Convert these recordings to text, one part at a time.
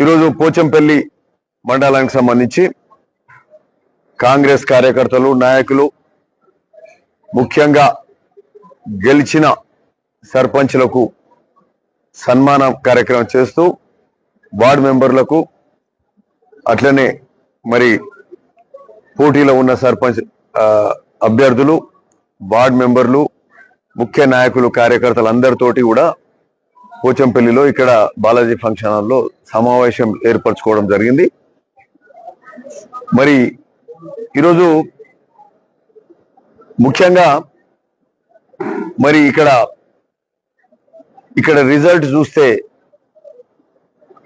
ఈరోజు పోచంపల్లి మండలానికి సంబంధించి కాంగ్రెస్ కార్యకర్తలు నాయకులు ముఖ్యంగా గెలిచిన సర్పంచ్లకు సన్మాన కార్యక్రమం చేస్తూ వార్డు మెంబర్లకు అట్లనే మరి పోటీలో ఉన్న సర్పంచ్ అభ్యర్థులు వార్డు మెంబర్లు ముఖ్య నాయకులు కార్యకర్తలు అందరితోటి కూడా పోచంపల్లిలో ఇక్కడ బాలాజీ ఫంక్షన్ హాల్లో సమావేశం ఏర్పరచుకోవడం జరిగింది. మరి ఈరోజు ముఖ్యంగా మరి ఇక్కడ ఇక్కడ రిజల్ట్ చూస్తే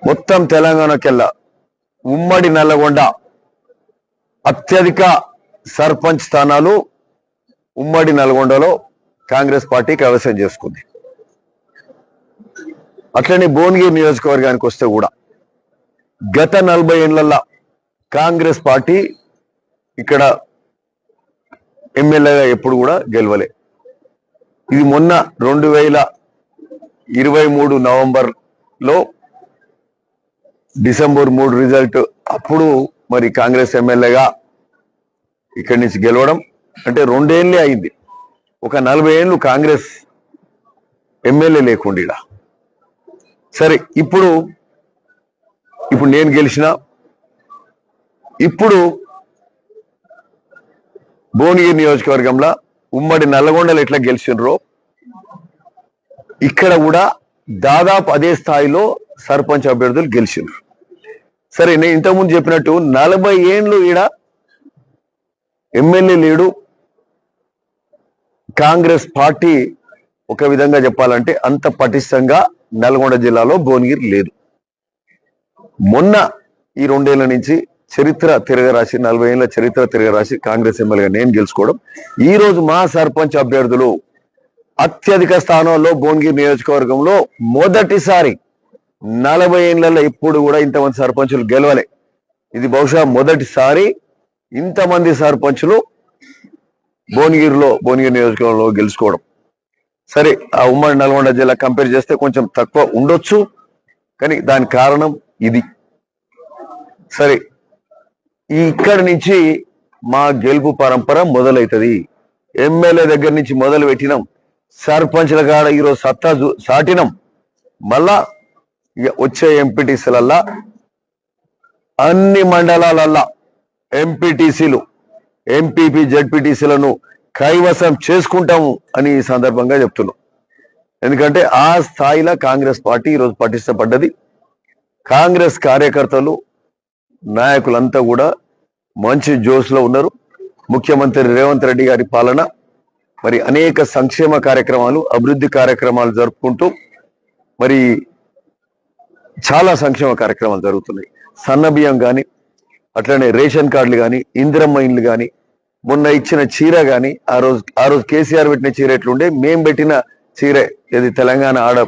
మొత్తం తెలంగాణకెల్లా ఉమ్మడి నల్లగొండ అత్యధిక సర్పంచ్ స్థానాలు ఉమ్మడి నల్గొండలో కాంగ్రెస్ పార్టీ కైవసం చేసుకుంది. అట్లనే భువనగిరి నియోజకవర్గానికి వస్తే కూడా గత నలభై ఏళ్ళల్లో కాంగ్రెస్ పార్టీ ఇక్కడ ఎమ్మెల్యేగా ఎప్పుడు కూడా గెలవలే. ఇది మొన్న రెండు వేల ఇరవై మూడు నవంబర్లో డిసెంబర్ మూడు రిజల్ట్ అప్పుడు మరి కాంగ్రెస్ ఎమ్మెల్యేగా ఇక్కడి నుంచి గెలవడం అంటే రెండేళ్ళే అయింది. ఒక నలభై ఏళ్ళు కాంగ్రెస్ ఎమ్మెల్యే లేకుండా సరే ఇప్పుడు ఇప్పుడు నేను గెలిచిన ఇప్పుడు భువనగిరి నియోజకవర్గంలో ఉమ్మడి నల్లగొండలు ఎట్లా గెలిచినరో ఇక్కడ కూడా దాదాపు అదే స్థాయిలో సర్పంచ్ అభ్యర్థులు గెలిచిండ్రు. సరే నేను ఇంతకుముందు చెప్పినట్టు నలభై ఏండ్లు ఈడ ఎమ్మెల్యే లేడు. కాంగ్రెస్ పార్టీ ఒక విధంగా చెప్పాలంటే అంత పటిష్టంగా నల్గొండ జిల్లాలో భువనగిరి లేదు. మొన్న ఈ రెండేళ్ళ నుంచి చరిత్ర తిరగరాసి నలభై ఏళ్ళ చరిత్ర తిరగరాసి కాంగ్రెస్ ఎమ్మెల్యేగా నేను గెలుచుకోవడం ఈ రోజు మా సర్పంచ్ అభ్యర్థులు అత్యధిక స్థానంలో భువనగిరి నియోజకవర్గంలో మొదటిసారి నలభై ఏళ్ళలో ఇప్పుడు కూడా ఇంతమంది సర్పంచులు గెలవలే. ఇది బహుశా మొదటిసారి ఇంతమంది సర్పంచులు భువనగిరిలో భువనగిరి నియోజకవర్గంలో గెలుచుకోవడం. సరే ఆ ఉమ్మడి నల్గొండ జిల్లా కంపేర్ చేస్తే కొంచెం తక్కువ ఉండొచ్చు కానీ దాని కారణం ఇది. సరే ఇక్కడి నుంచి మా గెలుపు పరంపర మొదలవుతుంది ఎమ్మెల్యే దగ్గర నుంచి మొదలు పెట్టినాం. సర్పంచ్ల కాడ ఈరోజు సత్తా చూ- సాటినాం మళ్ళా ఇక వచ్చే ఎంపీటీసీలల్లా అన్ని మండలాలల్లా ఎంపీటీసీలు ఎంపీపీ జడ్పీటీసీలను కైవసం చేసుకుంటాము అని ఈ సందర్భంగా చెప్తున్నాం. ఎందుకంటే ఆ స్థాయిలో కాంగ్రెస్ పార్టీ ఈరోజు పటిష్టపడ్డది. కాంగ్రెస్ కార్యకర్తలు నాయకులంతా కూడా మంచి జోష్లో ఉన్నారు. ముఖ్యమంత్రి రేవంత్ రెడ్డి గారి పాలన మరి అనేక సంక్షేమ కార్యక్రమాలు అభివృద్ధి కార్యక్రమాలు జరుపుకుంటూ మరి చాలా సంక్షేమ కార్యక్రమాలు జరుగుతున్నాయి. సన్న బియ్యం కానీ అట్లనే రేషన్ కార్డులు కానీ ఇందిరమ్మ ఇండ్లు కానీ మొన్న ఇచ్చిన చీర కానీ ఆ రోజు ఆ రోజు కేసీఆర్ పెట్టిన చీర ఎట్లుండే? మేం పెట్టిన చీర ఇది తెలంగాణ ఆడ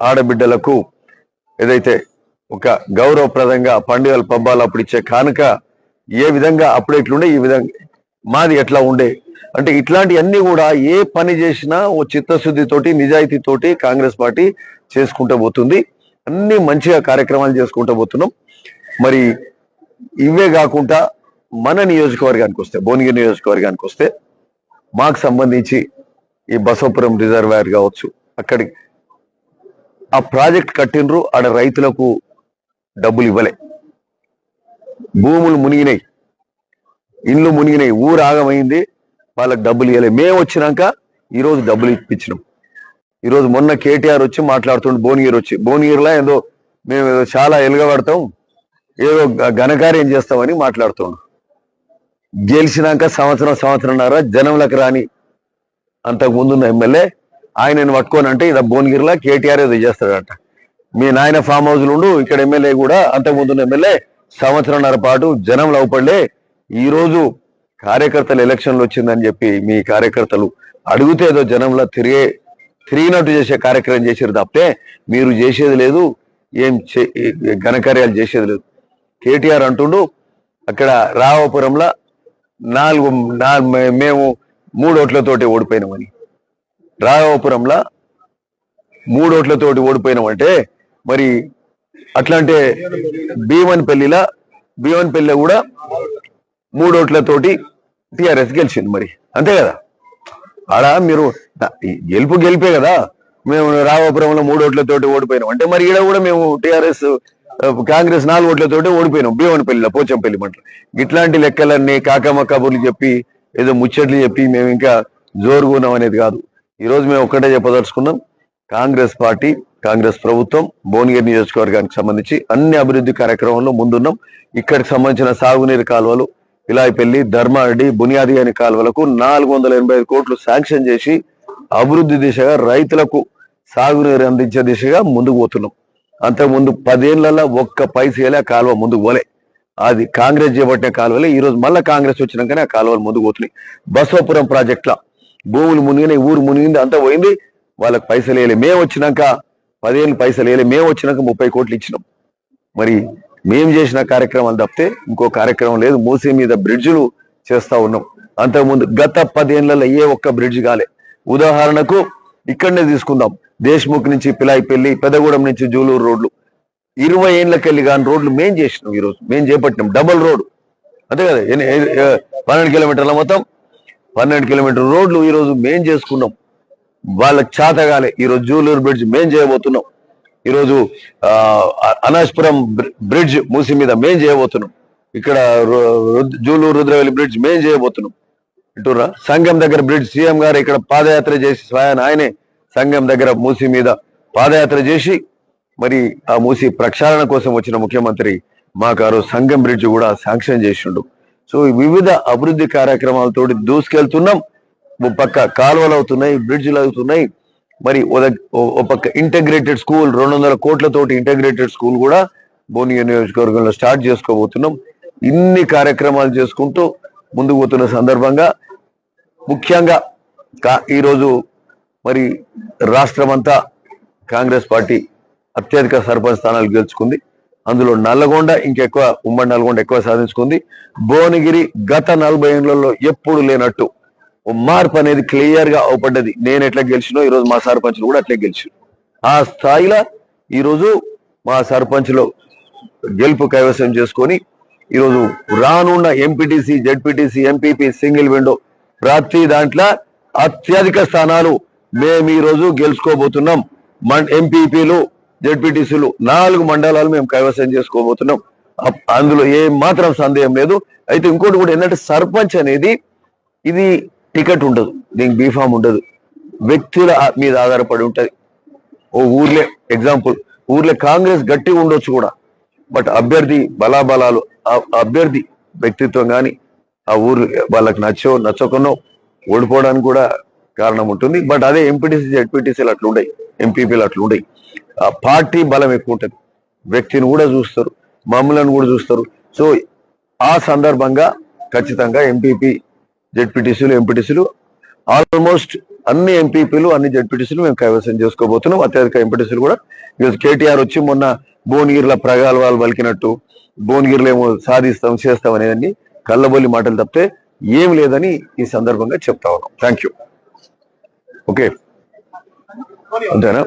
ఆడబిడ్డలకు ఏదైతే ఒక గౌరవప్రదంగా పండుగల పబ్బాలు అప్పుడు ఇచ్చే కానుక ఏ విధంగా అప్పుడు ఎట్లుండే ఈ విధంగా మాది ఎట్లా ఉండే? అంటే ఇట్లాంటివన్నీ కూడా ఏ పని చేసినా ఓ చిత్తశుద్ధితోటి నిజాయితీతోటి కాంగ్రెస్ పార్టీ చేసుకుంటూ పోతుంది. అన్ని మంచిగా కార్యక్రమాలు చేసుకుంటూ పోతున్నాం. మరి ఇవే కాకుండా మన నియోజకవర్గానికి వస్తే భువనగిరి నియోజకవర్గానికి వస్తే మాకు సంబంధించి ఈ బసవపురం రిజర్వాయర్ కావచ్చు అక్కడి ఆ ప్రాజెక్ట్ కట్టినరు ఆడ రైతులకు డబ్బులు ఇవ్వలే. భూములు మునిగినాయి. ఇండ్లు మునిగినాయి. ఊరు ఆగమైంది. వాళ్ళకి డబ్బులు ఇవ్వలే. మేము వచ్చినాక ఈరోజు డబ్బులు ఇప్పించినాం. ఈరోజు మొన్న కేటీఆర్ వచ్చి మాట్లాడుతుండు భువనగిరి వచ్చి. భువనగిరిలో ఏదో మేము ఏదో చాలా ఎలుగబడతాం ఏదో ఘనకార్యం చేస్తామని మాట్లాడుతున్నాం గెలిచినాక సంవత్సరం సంవత్సరంన్నర జనంలకు రాని అంతకు ముందున్న ఎమ్మెల్యే ఆయనను పట్టుకొని అంటే ఇది భువనగిరిలో కేటీఆర్ ఏదో చేస్తాడంట. మీ నాయన ఫామ్ హౌస్లు ఉండు ఇక్కడ ఎమ్మెల్యే కూడా అంతకు ముందున్న ఎమ్మెల్యే సంవత్సరంన్నర పాటు జనం అవపడలే. ఈరోజు కార్యకర్తలు ఎలక్షన్లు వచ్చిందని చెప్పి మీ కార్యకర్తలు అడిగితే ఏదో జనంలో తిరిగే తిరిగినట్టు చేసే కార్యక్రమం చేసారు తప్పితే మీరు చేసేది లేదు ఏం చే- ఘనకార్యాలు చేసేది లేదు. కేటీఆర్ అంటుండు అక్కడ రావపురంలో నాలుగు నాలుగు మేము మూడు ఓట్లతోటి ఓడిపోయినామని. రాఘవపురంలో మూడు ఓట్లతోటి ఓడిపోయినామంటే మరి అట్లాంటే భీమన్పల్లిలా భీమన్పల్లి కూడా మూడు ఓట్లతోటి టిఆర్ఎస్ గెలిచింది మరి. అంతే కదా? ఆడ మీరు గెలుపు గెలిపే కదా. మేము రాఘవపురంలో మూడు ఓట్లతోటి ఓడిపోయినాం. అంటే మరి ఈడ కూడా మేము టిఆర్ఎస్ కాంగ్రెస్ నాలుగు ఓట్లతోటి ఓడిపోయినాం. భీమనపల్లిలో పోచంపల్లి మంటలు ఇట్లాంటి లెక్కలన్నీ కాకమ్మ కబుర్లు చెప్పి ఏదో ముచ్చట్లు చెప్పి మేము ఇంకా జోరుగున్నాం అనేది కాదు. ఈరోజు మేము ఒక్కటే చెప్పదలుచుకున్నాం. కాంగ్రెస్ పార్టీ కాంగ్రెస్ ప్రభుత్వం భువనగిరి నియోజకవర్గానికి సంబంధించి అన్ని అభివృద్ధి కార్యక్రమంలో ముందున్నాం. ఇక్కడికి సంబంధించిన సాగునీరు కాలువలు ఇలాయిపల్లి ధర్మారెడ్డి బునియాది అనే కాలువలకు నాలుగు వందల ఎనభై ఐదు కోట్లు శాంక్షన్ చేసి అభివృద్ధి దిశగా రైతులకు సాగునీరు అందించే దిశగా ముందుకు పోతున్నాం. అంతకుముందు పదేళ్ళలో ఒక్క పైసేలే ఆ కాలువ ముందుకు పోలే. అది కాంగ్రెస్ చేపట్టిన కాలువలే ఈరోజు మళ్ళీ కాంగ్రెస్ వచ్చినాకనే ఆ కాలువలు ముందుకు పోతున్నాయి. బసవపురం ప్రాజెక్ట్లో భూములు మునిగినాయి ఊరు మునిగింది అంతా పోయింది. వాళ్ళకి పైసలు వేయలే. మేము వచ్చినాక పదిహేను పైసలు వేయలే. మేము వచ్చినాక ముప్పై కోట్లు ఇచ్చినాం. మరి మేము చేసిన కార్యక్రమాలు తప్పితే ఇంకో కార్యక్రమం లేదు. మూసీ మీద బ్రిడ్జులు చేస్తా ఉన్నాం. అంతకుముందు గత పదేళ్ళలో ఏ ఒక్క బ్రిడ్జ్ కాలే. ఉదాహరణకు ఇక్కడనే తీసుకుందాం. దేశ్ముఖ్ నుంచి పిలాయిపల్లి పెదగూడెం నుంచి జూలూరు రోడ్లు. ఇరవై ఏళ్ళకెళ్ళి కాని రోడ్లు మేం చేసినాం ఈరోజు. మేం చేపట్టినాం. డబుల్ రోడ్ అంతే కదా? ఏ- పన్నెండు కిలోమీటర్ల మొత్తం. పన్నెండు కిలోమీటర్ రోడ్లు ఈరోజు మేం చేసుకున్నాం. వాళ్ళకి చేతగాలే. ఈ రోజు జూలూరు బ్రిడ్జ్ మేం చేయబోతున్నాం. ఈరోజు అనాజ్పురం బ్రిడ్జ్ మూసి మీద మేం చేయబోతున్నాం. ఇక్కడ జూలూరు రుద్రవెల్లి బ్రిడ్జ్ మేం చేయబోతున్నాం. ఇటురా సంఘం దగ్గర బ్రిడ్జ్ సీఎం గారు ఇక్కడ పాదయాత్ర చేసి స్వయాన ఆయనే సంఘం దగ్గర మూసి మీద పాదయాత్ర చేసి మరి ఆ మూసి ప్రక్షాళన కోసం వచ్చిన ముఖ్యమంత్రి మా గారు సంఘం బ్రిడ్జ్ కూడా శాంక్షన్ చేసిండు. సో వివిధ అభివృద్ధి కార్యక్రమాలతో దూసుకెళ్తున్నాం. పక్క కాలువలు అవుతున్నాయి బ్రిడ్జ్లు అవుతున్నాయి. మరి ఓ పక్క ఇంటగ్రేటెడ్ స్కూల్ రెండు వందల కోట్లతోటి ఇంటగ్రేటెడ్ స్కూల్ కూడా భువనగిరి నియోజకవర్గంలో స్టార్ట్ చేసుకోబోతున్నాం. ఇన్ని కార్యక్రమాలు చేసుకుంటూ ముందుకు పోతున్న సందర్భంగా ముఖ్యంగా ఈరోజు మరి రాష్ట్రం అంతా కాంగ్రెస్ పార్టీ అత్యధిక సర్పంచ్ స్థానాలు గెలుచుకుంది. అందులో నల్లగొండ ఇంకెక్కువ ఉమ్మడి నల్గొండ ఎక్కువ సాధించుకుంది. భువనగిరి గత నలభై ఏళ్ళలో ఎప్పుడు లేనట్టు మార్పు అనేది క్లియర్గా అవపడ్డది. నేను ఎట్లా గెలిచినో ఈరోజు మా సర్పంచ్లు కూడా అట్లే గెలిచి ఆ స్థాయిలో ఈరోజు మా సర్పంచ్లో గెలుపు కైవసం చేసుకొని ఈరోజు రానున్న MPTC ZPTC MPP single window ప్రతి దాంట్లో అత్యధిక స్థానాలు మేము ఈ రోజు గెలుచుకోబోతున్నాం. మన ఎంపీపీలు జెడ్పీటీసీలు నాలుగు మండలాలు మేము కైవసం చేసుకోబోతున్నాం. అందులో ఏ మాత్రం సందేహం లేదు. అయితే ఇంకోటి కూడా ఏంటంటే సర్పంచ్ అనేది ఇది టికెట్ ఉండదు. దీనికి బీఫామ్ ఉండదు. వ్యక్తుల మీద ఆధారపడి ఉంటుంది. ఓ ఊర్లే ఎగ్జాంపుల్ ఊర్లో కాంగ్రెస్ గట్టి ఉండొచ్చు కూడా. బట్ అభ్యర్థి బలాబలాలు అభ్యర్థి వ్యక్తిత్వం కానీ ఆ ఊరు వాళ్ళకి నచ్చో నచ్చకనో ఓడిపోవడానికి కూడా కారణం ఉంటుంది. బట్ అదే ఎంపీటీసీ జడ్పీటీసీలు అట్లా ఉండయి ఎంపీపీలు అట్లా ఉండయి ఆ పార్టీ బలం ఎక్కువ ఉంటుంది. వ్యక్తిని కూడా చూస్తారు. మమ్మలను కూడా చూస్తారు. సో ఆ సందర్భంగా ఖచ్చితంగా ఎంపీపీ జడ్పీటీసీలు ఎంపీటీసీలు ఆల్మోస్ట్ అన్ని ఎంపీపీలు అన్ని జడ్పీటీసీలు మేము కైవసం చేసుకోబోతున్నాం. అత్యధిక ఎంపీటీసీలు కూడా. ఈరోజు కేటీఆర్ వచ్చి మొన్న భువనగిరిలో ప్రగాల్వాలు పలికినట్టు భువనగిరిలో ఏమో సాధిస్తాం చేస్తాం అనేదాన్ని కళ్ళబొల్లి మాటలు తప్పితే ఏం లేదని ఈ సందర్భంగా చెప్తా ఉన్నాం. థ్యాంక్ యూ ఓకే అంతేనా